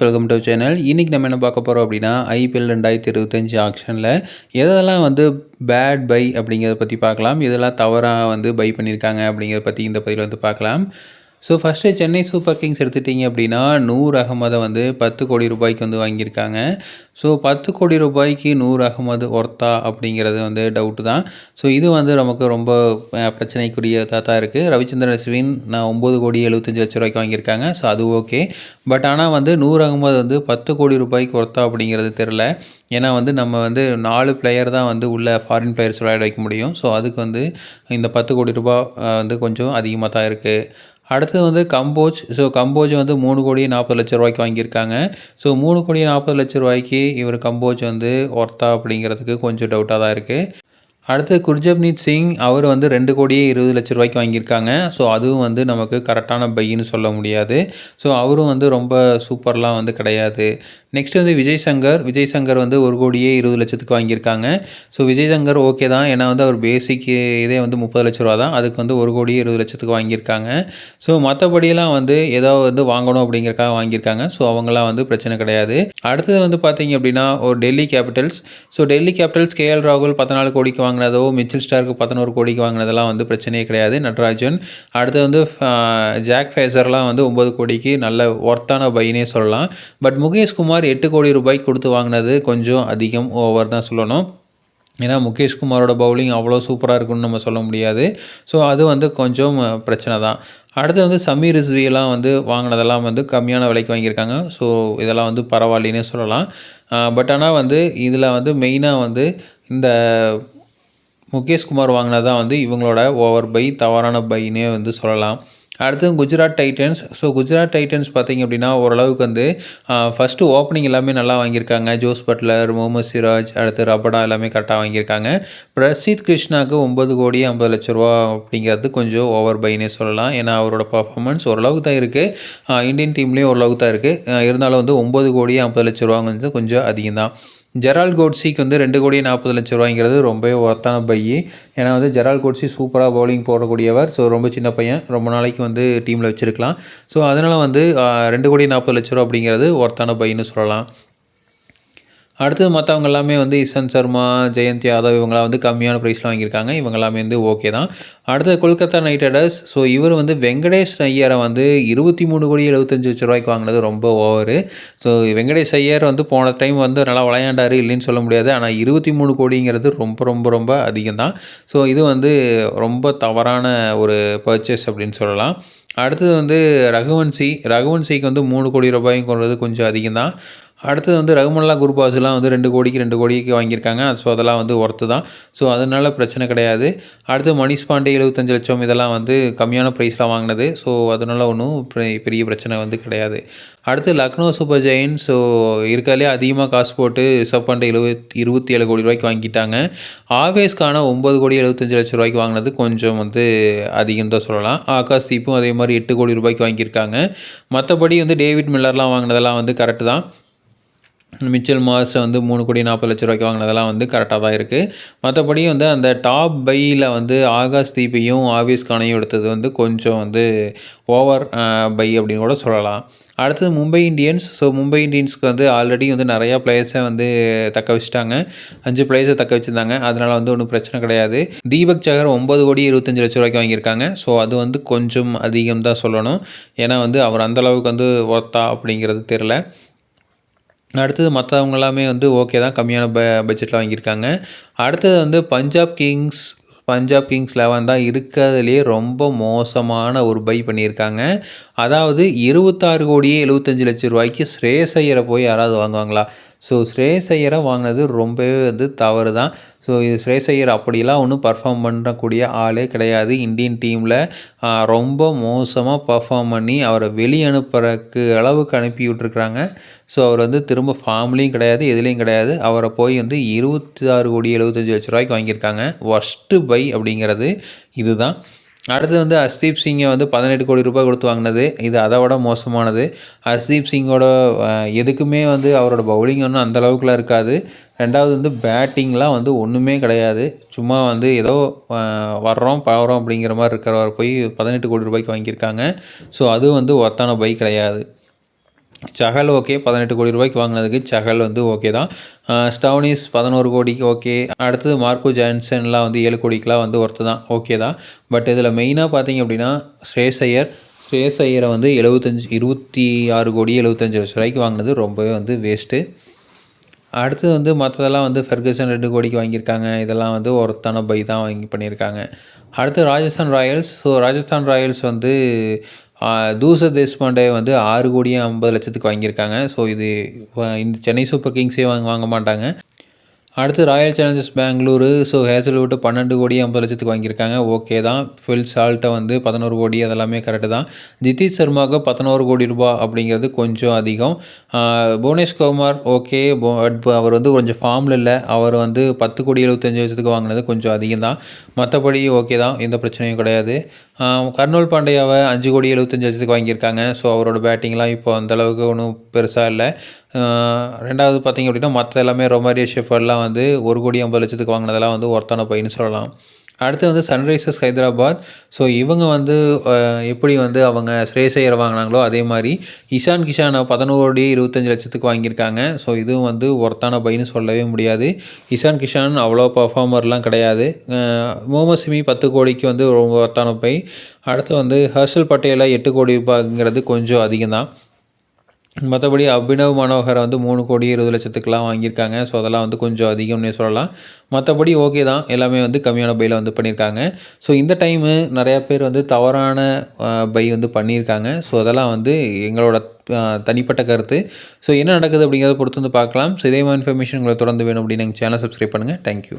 Welcome to channel இன்றைக்கி நம்ம என்ன பார்க்க போகிறோம் அப்படின்னா ஐபிஎல் ரெண்டாயிரத்தி இருபத்தஞ்சி ஆக்ஷனில் எதெல்லாம் வந்து பேட் பை அப்படிங்கிறத பற்றி பார்க்கலாம். இதெல்லாம் தவறாக வந்து பை பண்ணியிருக்காங்க அப்படிங்கிறத பற்றி இந்த பதிவில் வந்து பார்க்கலாம். So first Chennai super kings எடுத்துட்டிங்க அப்படின்னா நூர் அகமதை வந்து பத்து கோடி ரூபாய்க்கு வந்து வாங்கியிருக்காங்க. ஸோ பத்து கோடி ரூபாய்க்கு நூர் அகமது ஒர்த்தா அப்படிங்கிறது வந்து டவுட்டு தான். ஸோ இது வந்து நமக்கு ரொம்ப பிரச்சனைக்குரியதாக தான் இருக்குது ரவிச்சந்திரன் அஸ்வின் நான் ஒம்பது கோடி எழுபத்தஞ்சி லட்ச ரூபாய்க்கு வாங்கியிருக்காங்க. ஸோ அது ஓகே பட் ஆனால் வந்து நூர் அகமது வந்து பத்து கோடி ரூபாய்க்கு ஒர்த்தா அப்படிங்கிறது தெரில ஏன்னா வந்து நம்ம வந்து நாலு பிளேயர் தான் வந்து உள்ள ஃபாரின் பிளேயர்ஸ் விளையாட வைக்க முடியும். ஸோ அதுக்கு வந்து இந்த பத்து கோடி ரூபா வந்து கொஞ்சம் அதிகமாக தான் இருக்குது அடுத்தது வந்து கம்போஜ். ஸோ கம்போஜ் வந்து மூணு கோடி நாற்பது லட்ச ரூபாய்க்கு வாங்கியிருக்காங்க. ஸோ மூணு கோடி நாற்பது லட்ச ரூபாய்க்கு இவர் கம்போஜ் வந்து ஒர்த்தா அப்படிங்கிறதுக்கு கொஞ்சம் டவுட்டாக தான் இருக்குது அடுத்து குர்ஜப்னீத் சிங் அவர் வந்து ரெண்டு கோடியே இருபது லட்ச ரூபாய்க்கு வாங்கியிருக்காங்க. ஸோ அதுவும் வந்து நமக்கு கரெக்டான பையின்னு சொல்ல முடியாது. ஸோ அவரும் வந்து ரொம்ப சூப்பர்லாம் வந்து கிடையாது. நெக்ஸ்ட் வந்து விஜய் சங்கர். விஜய் சங்கர் வந்து ஒரு கோடியே இருபது லட்சத்துக்கு வாங்கியிருக்காங்க. ஸோ விஜய் சங்கர் ஓகே தான். ஏன்னா வந்து அவர் பேசிக் இதே வந்து முப்பது லட்ச ரூபா தான். அதுக்கு வந்து ஒரு கோடியே இருபது லட்சத்துக்கு வாங்கியிருக்காங்க. ஸோ மற்றபடியெல்லாம் வந்து ஏதோ வந்து வாங்கணும் அப்படிங்கிறக்காக வாங்கியிருக்காங்க. ஸோ அவங்களாம் வந்து பிரச்சனை கிடையாது. அடுத்தது வந்து பார்த்தீங்க அப்படின்னா ஒரு Delhi capitals. So Delhi capitals K L ராகுல் பதினாலு கோடிக்கு வாங்கினதோ மிச்சில் ஸ்டாருக்கு பதினோரு கோடிக்கு வாங்கினதெல்லாம் வந்து பிரச்சனையே கிடையாது. நட்ராஜன். அடுத்து வந்து ஜாக் ஃபேசர்லாம் வந்து ஒம்பது கோடிக்கு நல்ல ஒர்த்தான பையனே சொல்லலாம். பட் முகேஷ் குமார் குமார் எட்டு கோடி ரூபாய் கொடுத்து வாங்கினது கொஞ்சம் அதிகம் ஓவர் தான் சொல்லணும். ஏன்னா முகேஷ்குமாரோட பவுலிங் அவ்வளோ சூப்பராக இருக்குன்னு நம்ம சொல்ல முடியாது. ஸோ அது வந்து கொஞ்சம் பிரச்சனை தான். அடுத்து வந்து சமீர் ரிஸ்வியெல்லாம் வந்து வாங்கினதெல்லாம் வந்து கம்மியான விலைக்கு வாங்கியிருக்காங்க. ஸோ இதெல்லாம் வந்து பரவாயில்லைன்னு சொல்லலாம். பட் ஆனால் வந்து இதில் வந்து மெயினாக வந்து இந்த முகேஷ் குமார் வாங்கினதான் வந்து இவங்களோட ஓவர் பை தவறான பைன்னே வந்து சொல்லலாம். அடுத்து Gujarat titans. So Gujarat titans பார்த்திங்க அப்படின்னா ஓரளவுக்கு வந்து ஃபஸ்ட்டு ஓப்பனிங் எல்லாமே நல்லா வாங்கியிருக்காங்க. ஜோஸ் பட்லர் முகமது சிராஜ் அடுத்து ரபடா எல்லாமே கரெக்டாக வாங்கியிருக்காங்க. பிரசீத் கிருஷ்ணாவுக்கு ஒம்பது கோடி ஐம்பது லட்ச ரூபா அப்படிங்கிறது கொஞ்சம் ஓவர் பைனே சொல்லலாம். ஏன்னா அவரோட பர்ஃபார்மன்ஸ் ஓரளவுக்கு தான் இருக்குது இந்தியன் டீம்லேயும் ஓரளவுக்கு தான் இருக்குது இருந்தாலும் வந்து ஒம்பது கோடி ஐம்பது லட்ச ரூபாங்கிறது கொஞ்சம் அதிகம் தான். ஜெரால் கோட்ஸிக்கு வந்து ரெண்டு கோடி நாற்பது லட்ச ரூபாய்ங்கிறது ரொம்பவே ஒர்த்தான பை. ஏன்னா வந்து ஜெரால் கோட்ஸி சூப்பராக பவுலிங் போடக்கூடியவர். ஸோ ரொம்ப சின்ன பையன். ரொம்ப நாளைக்கு வந்து டீமில் வச்சுருக்கலாம். ஸோ அதனால் வந்து ரெண்டு கோடி நாற்பது லட்ச ரூபா அப்படிங்கிறது ஒர்த்தான பைன்னு சொல்லலாம். அடுத்தது மற்றவங்க எல்லாமே வந்து இசன் சர்மா ஜெயந்த் யாதவ் இவங்களாம் வந்து கம்மியான ப்ரைஸில் வாங்கியிருக்காங்க. இவங்க எல்லாமே வந்து ஓகே தான். அடுத்தது கொல்கத்தா நைட் ரைடர்ஸ் ஸோ இவர் வந்து வெங்கடேஷ் ஐயரை வந்து இருபத்தி மூணு கோடி எழுபத்தஞ்சு லட்ச ரூபாய்க்கு வாங்கினது ரொம்ப ஓவரு ஸோ வெங்கடேஷ் ஐயர் வந்து போன டைம் வந்து நல்லா விளையாண்டார் இல்லைன்னு சொல்ல முடியாது. ஆனால் இருபத்தி மூணு கோடிங்கிறது ரொம்ப ரொம்ப ரொம்ப அதிகம் தான். ஸோ இது வந்து ரொம்ப தவறான ஒரு பர்ச்சேஸ் அப்படின்னு சொல்லலாம். அடுத்தது வந்து ரகுவன்சி. ரகுவன்சிக்கு வந்து மூணு கோடி ரூபாயும் கொண்டது கொஞ்சம் அதிகம் தான். அடுத்தது வந்து ரகுமல்லா குருபாஸ்லாம் வந்து ரெண்டு கோடிக்கு ரெண்டு கோடிக்கு வாங்கியிருக்காங்க. ஸோ அதெல்லாம் வந்து ஒர்த்து தான். ஸோ அதனால் பிரச்சனை கிடையாது. அடுத்து மணிஷ் பாண்டே எழுபத்தஞ்சு லட்சம் இதெல்லாம் வந்து கம்மியான ப்ரைஸ்லாம் வாங்கினது. ஸோ அதனால் ஒன்றும் பெரிய பிரச்சனை வந்து கிடையாது. அடுத்து லக்னோ சூப்பர் ஜெயின். ஸோ இருக்காலே அதிகமாக காசு போட்டு ரிசர்வ் பாண்டே எழுபத்தி இருபத்தி ஏழு கோடி ரூபாய்க்கு வாங்கிட்டாங்க. ஆவேஸ்க்கான ஒம்பது கோடி எழுபத்தஞ்சு லட்சம் ரூபாய்க்கு வாங்கினது கொஞ்சம் வந்து அதிகம் தான் சொல்லலாம். ஆகாஷ் தீப்பும் அதே மாதிரி எட்டு கோடி ரூபாய்க்கு வாங்கியிருக்காங்க. மற்றபடி வந்து டேவிட் மில்லர்லாம் வாங்கினதெல்லாம் வந்து கரெக்டு தான். மிச்சல் மாஸ் வந்து மூணு கோடி நாற்பது லட்ச ரூபாய்க்கு வாங்கினதெல்லாம் வந்து கரெக்டாக தான் இருக்குது மற்றபடி வந்து அந்த டாப் பையில் வந்து ஆகாஷ் தீபையும் ஆவேஸ் கானையும் எடுத்தது வந்து கொஞ்சம் வந்து ஓவர் பை அப்படின்னு கூட சொல்லலாம். அடுத்தது மும்பை இந்தியன்ஸ். ஸோ மும்பை இந்தியன்ஸ்க்கு வந்து ஆல்ரெடி வந்து நிறையா பிளேயர்ஸை வந்து தக்க வச்சுட்டாங்க. அஞ்சு பிளேயர்ஸை தக்க வச்சுருந்தாங்க. அதனால் வந்து ஒன்றும் பிரச்சனை கிடையாது. தீபக் சகர் ஒம்பது கோடி இருபத்தஞ்சு லட்ச ரூபாய்க்கு வாங்கியிருக்காங்க. ஸோ அது வந்து கொஞ்சம் அதிகம் தான் சொல்லணும். ஏன்னா வந்து அவர் அந்தளவுக்கு வந்து ஒர்த்தா அப்படிங்கிறது தெரில அடுத்தது மற்றவங்க எல்லாமே வந்து ஓகே தான் கம்மியான ப பட்ஜெட்டில் வாங்கியிருக்காங்க. அடுத்தது வந்து Punjab kings Punjab kings eleven தான் இருக்கிறதுலேயே ரொம்ப மோசமான ஒரு பை பண்ணியிருக்காங்க. அதாவது இருபத்தாறு கோடியே எழுபத்தஞ்சு லட்சம் ரூபாய்க்கு ஸ்ரேசையரை போய் யாராவது வாங்குவாங்களா? ஸோ ஸ்ரேயஸ் ஐயரை வாங்கினது ரொம்பவே வந்து தவறு தான் ஸோ இது ஸ்ரேஸ் ஐயர் அப்படிலாம் ஒன்றும் பர்ஃபார்ம் பண்ணக்கூடிய ஆளே கிடையாது. இந்தியன் டீமில் ரொம்ப மோசமாக பர்ஃபார்ம் பண்ணி அவரை வெளியே அனுப்புறக்கு அளவுக்கு அனுப்பி விட்ருக்குறாங்க ஸோ அவர் வந்து திரும்ப ஃபார்ம்லேயும் கிடையாது எதுலேயும் கிடையாது. அவரை போய் வந்து இருபத்தி ஆறு கோடி எழுபத்தஞ்சி லட்ச ரூபாய்க்கு வாங்கியிருக்காங்க. ஒஸ்ட்டு பை அப்படிங்கிறது இதுதான். அடுத்து வந்து ஹர்தீப் சிங்கை வந்து பதினெட்டு கோடி ரூபாய் கொடுத்து வாங்கினது. இது அதை விட மோசமானது. ஹர்தீப் சிங்கோட எதுக்குமே வந்து அவரோட பவுலிங் ஒன்றும் அந்தளவுக்குலாம் இருக்காது. ரெண்டாவது வந்து பேட்டிங்லாம் வந்து ஒன்றுமே கிடையாது. சும்மா வந்து ஏதோ வர்றோம் பழகிறோம் அப்படிங்கிற மாதிரி இருக்கிறவர் போய் பதினெட்டு கோடி ரூபாய்க்கு வாங்கியிருக்காங்க. ஸோ அது வந்து ஒர்த்தான பைக் கிடையாது. சகல் ஓகே பதினெட்டு கோடி ரூபாய்க்கு வாங்கினதுக்கு சகல் வந்து ஓகே தான். ஸ்டவ்னிஸ் பதினோரு கோடிக்கு ஓகே. அடுத்தது மார்க்கோ ஜான்சன்லாம் வந்து ஏழு கோடிக்கெலாம் வந்து ஒர்த்து தான் ஓகே தான். பட் இதில் மெயினாக பார்த்தீங்க அப்படின்னா ஸ்ரேஸ் ஸ்ரேசையரை ஸ்ரேஸ் ஐயரை வந்து எழுபத்தஞ்சி இருபத்தி ஆறு கோடி எழுபத்தஞ்சு லட்ச ரூபாய்க்கு வாங்கினது ரொம்பவே வந்து வேஸ்ட்டு அடுத்தது வந்து மற்றதெல்லாம் வந்து ஃபெர்கசன் ரெண்டு கோடிக்கு வாங்கியிருக்காங்க. இதெல்லாம் வந்து ஒருத்தான பை தான் வாங்கி பண்ணியிருக்காங்க. அடுத்து Rajasthan royals. So Rajasthan royals வந்து தூச தேஷ்பாண்டே வந்து ஆறு கோடியே ஐம்பது லட்சத்துக்கு வாங்கியிருக்காங்க. ஸோ இது இந்த சென்னை சூப்பர் கிங்ஸே வாங்க வாங்க மாட்டாங்க. அடுத்து royal challengers Bengaluru. So Hazlewood பன்னெண்டு கோடி ஐம்பது லட்சத்துக்கு வாங்கியிருக்காங்க. ஓகே தான். ஃபில் சால்ட்டை வந்து பதினோரு கோடி அதெல்லாமே கரெக்டு தான். ஜிதீஷ் சர்மாவுக்கு பதினோரு கோடி ரூபா அப்படிங்கிறது கொஞ்சம் அதிகம். புவனேஷ் குமார் ஓகே. அவர் வந்து கொஞ்சம் ஃபார்மில் இல்லை. அவர் வந்து பத்து கோடி எழுபத்தஞ்சு லட்சத்துக்கு வாங்கினது கொஞ்சம் அதிகம் தான். மற்றபடி ஓகே தான். எந்த பிரச்சனையும் கிடையாது. கர்னூல் பாண்டியாவை அஞ்சு கோடி எழுபத்தஞ்சு லட்சத்துக்கு வாங்கியிருக்காங்க. ஸோ அவரோட பேட்டிங்லாம் இப்போ அந்தளவுக்கு ஒன்றும் பெருசாக இல்லை. ரெண்டாவது பார்த்திங்க அப்படின்னா மற்ற எல்லாமே ரொமாரியோ ஷெஃபர்லாம் வந்து ஒரு கோடி ஐம்பது லட்சத்துக்கு வாங்கினதெல்லாம் வந்து ஒருத்தான பையன்னு சொல்லலாம். அடுத்து வந்து சன்ரைசர்ஸ் ஹைதராபாத். ஸோ இவங்க வந்து எப்படி வந்து அவங்க ஸ்ரேசையர் வாங்கினாங்களோ அதே மாதிரி இஷான் கிஷானை பதினோரு இருபத்தஞ்சி லட்சத்துக்கு வாங்கியிருக்காங்க. ஸோ இதுவும் வந்து ஒர்த்தான பைன்னு சொல்லவே முடியாது. இஷான் கிஷான் அவ்வளோ பர்ஃபார்மர்லாம் கிடையாது. முகமது சிமி பத்து கோடிக்கு வந்து ரொம்ப ஒர்த்தான பை. அடுத்து வந்து ஹர்ஷல் பட்டேலாக எட்டு கோடி ரூபாய்ங்கிறது கொஞ்சம் அதிகம் தான் மற்றபடி அபினவ் மனோகரை வந்து மூணு கோடி இருபது லட்சத்துக்குலாம் வாங்கியிருக்காங்க. ஸோ அதெல்லாம் வந்து கொஞ்சம் அதிகம்னே சொல்லலாம். மற்றபடி ஓகே தான். எல்லாமே வந்து கம்மியான பையில் வந்து பண்ணியிருக்காங்க. ஸோ இந்த டைமு நிறையா பேர் வந்து தவறான பை வந்து பண்ணியிருக்காங்க. ஸோ அதெல்லாம் வந்து எங்களோட தனிப்பட்ட கருத்து. ஸோ என்ன நடக்குது அப்படிங்கிறத பொறுத்து வந்து பார்க்கலாம். ஸோ இதே மாதிரி இன்ஃபர்மேஷன் உங்களை தொடர்ந்து வேணும் அப்படின்னு எங்கள் சேனல் சப்ஸ்கிரைப் பண்ணுங்கள் தேங்க்யூ